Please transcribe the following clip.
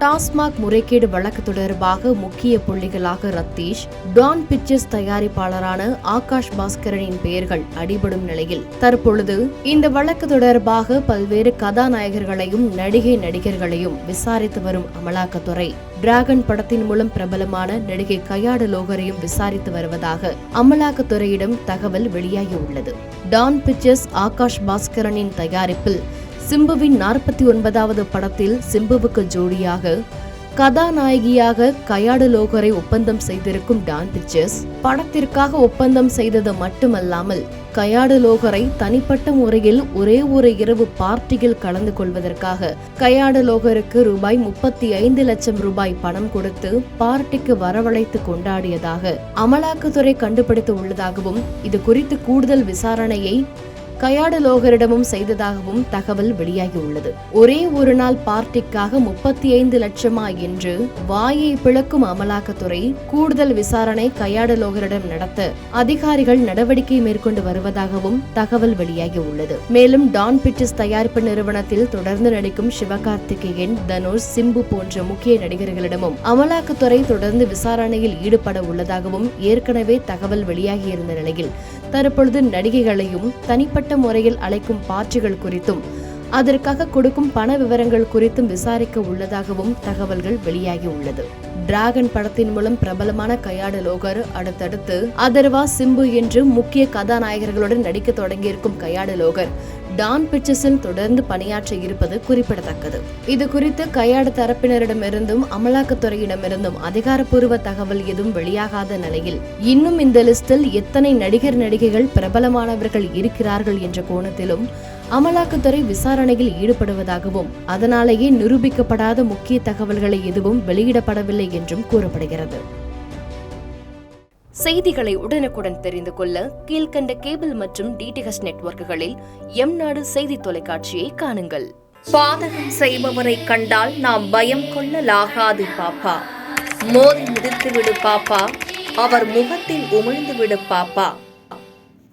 டாஸ்மாக் முறைகேடு வழக்கு தொடர்பாக முக்கிய புள்ளிகளாக ரத்தீஷ் டான் பிக்சர்ஸ் தயாரிப்பாளரான ஆகாஷ் பாஸ்கரனின் பெயர்கள் அடிபடும் நிலையில். தற்பொழுது இந்த வழக்கு தொடர்பாக பல்வேறு கதாநாயகர்களையும் நடிகை நடிகர்களையும் விசாரித்து வரும் அமலாக்கத்துறை டிராகன் படத்தின் மூலம் பிரபலமான நடிகை கையாடு லோகரையும் விசாரித்து வருவதாக அமலாக்கத்துறையிடம் தகவல் வெளியாகியுள்ளது. டான் பிக்சர்ஸ் ஆகாஷ் பாஸ்கரனின் தயாரிப்பில் சிம்புவின் நாற்பத்தி ஒன்பதாவது படத்தில் சிம்புவுக்கு ஜோடியாக கதாநாயகியாக கயாடு லோகரை ஒப்பந்தம் செய்திருக்கும் டான் பிக்சர்ஸ் படத்திற்காக ஒப்பந்தம் செய்தது மட்டுமல்லாமல் கயாடு லோகரை தனிப்பட்ட முறையில் ஒரே ஒரு இரவு பார்ட்டியில் கலந்து கொள்வதற்காக கயாடு லோகருக்கு ரூபாய் முப்பத்தி ஐந்து லட்சம் ரூபாய் பணம் கொடுத்து பார்ட்டிக்கு வரவழைத்து கொண்டாடியதாக அமலாக்கத்துறை கண்டுபிடித்து உள்ளதாகவும் இது குறித்து கூடுதல் விசாரணையை கயாடலோகரிடமும் செய்ததாகவும் தகவல் வெளியாகியுள்ளது. ஒரே ஒரு நாள் பார்ட்டிக்காக முப்பத்தி ஐந்து லட்சமா என்று வாயை பிளக்கும் அமலாக்கத்துறை கூடுதல் விசாரணை கயாடலோகரிடம் நடத்த அதிகாரிகள் நடவடிக்கை மேற்கொண்டு வருவதாகவும் தகவல் வெளியாகியுள்ளது. மேலும் டான் பிக்சர்ஸ் தயாரிப்பு நிறுவனத்தில் தொடர்ந்து நடிக்கும் சிவகார்த்திகேயன் தனுஷ் சிம்பு போன்ற முக்கிய நடிகர்களிடமும் அமலாக்கத்துறை தொடர்ந்து விசாரணையில் ஈடுபட உள்ளதாகவும் ஏற்கனவே தகவல் வெளியாகியிருந்த நிலையில் தற்பொழுது நடிகைகளையும் தனிப்பட்ட முறையில் அழைக்கும் பாற்றுகள் குறித்தும் அதற்காக கொடுக்கும் பண விவரங்கள் குறித்தும் விசாரிக்க உள்ளதாகவும் தகவல்கள் வெளியாகி உள்ளது. டிராகன் படத்தின் மூலம் பிரபலமான கையாடு லோகர் அடுத்தடுத்து அதர்வா சிம்பு என்று முக்கிய கதாநாயகர்களுடன் நடிக்க தொடங்கியிருக்கும் கையாடு லோகர் டான் பிக்சர்ஸில் தொடர்ந்து பணியாற்ற இருப்பது குறிப்பிடத்தக்கது. இது குறித்து கையாடு தரப்பினரிடமிருந்தும் அமலாக்கத்துறையிடமிருந்தும் அதிகாரப்பூர்வ தகவல் எதுவும் வெளியாகாத நிலையில் இன்னும் இந்த லிஸ்டில் எத்தனை நடிகர் நடிகைகள் பிரபலமானவர்கள் இருக்கிறார்கள் என்ற கோணத்திலும் அமலாக்கத்துறை விசாரணையில் ஈடுபடுவதாகவும் அதனாலேயே நிரூபிக்கப்படாத முக்கிய தகவல்களை எதுவும் வெளியிடப்படவில்லை என்றும் கூறப்படுகிறது. செய்திகளை உடனுக்குடன் தெரிந்து கொள்ள கீழ்கண்ட கேபிள் மற்றும் டிடிஹெச் நெட்வொர்க்குகளில் எம் நாடு செய்தி தொலைக்காட்சியை காணுங்கள். பாதகம் செய்பவரை கண்டால் நாம் பயம் கொள்ளலாகாது பாப்பா. மோதி மிதித்து விடு பாப்பா. அவர் முகத்தில் உமிழ்ந்து விடு பாப்பா.